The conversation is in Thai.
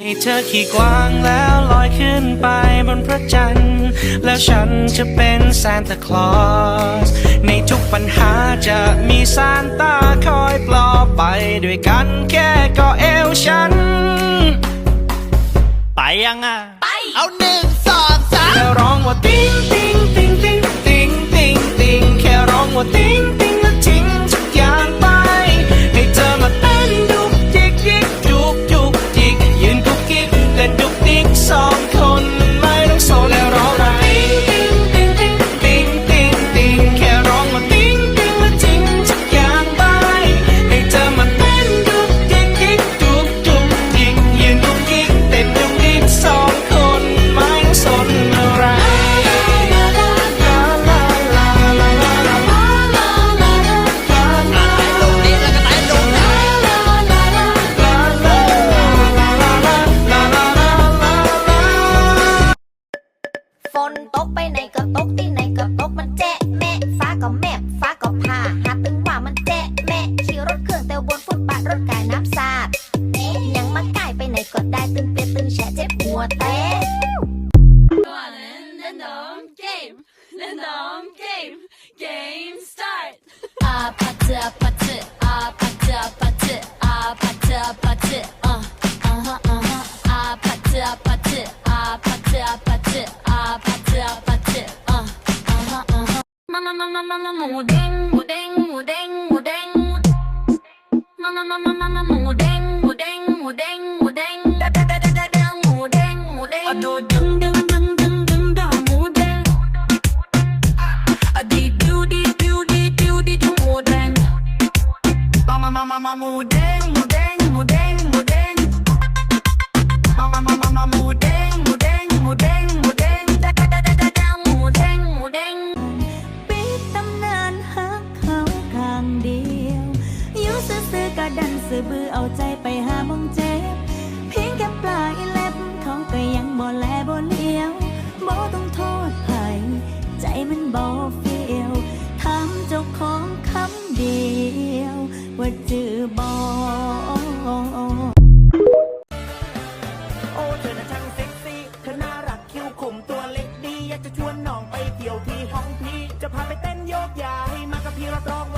ให้เธอขี่กวางแล้วลอยขึ้นไปบนพระจันทร์ แล้วฉันจะเป็นซานตาคลอส ในทุกปัญหาจะมีซานตาคอยปลอบไปด้วยกันแค่ก็เอวฉัน ไปยังอะเอาหนึ่งสองสามแค่ร้องว่าติ้งติ้งติ้ง เจอาปัจเจอาปัจเจอาปัจเจอาปัจเจอะอ่าฮะอ่าฮะ Mama, mama, mama, mudeng, mudeng, mudeng, mudeng. Mama, mama, mama, mudeng, mudeng, mudeng, ดันสือบือเอาใจไปหามองเจ็บเพียงแค่ปลายเล็บเขาก็ยังบ่แลบ่เลี้ยวบ่ต้องโทษไยใจมันบ่เฟียวถามเจ้าของคำเดียว ว่าจือบ่โอเธอน่ะช่างเซ็กซี่เธอน่ารักคิวขมตัวเล็กดี อยากจะชวนน้องไปเที่ยวที่องพี่ จะพาไปเต้นโยกยาให้มากับพี่รับรองว่า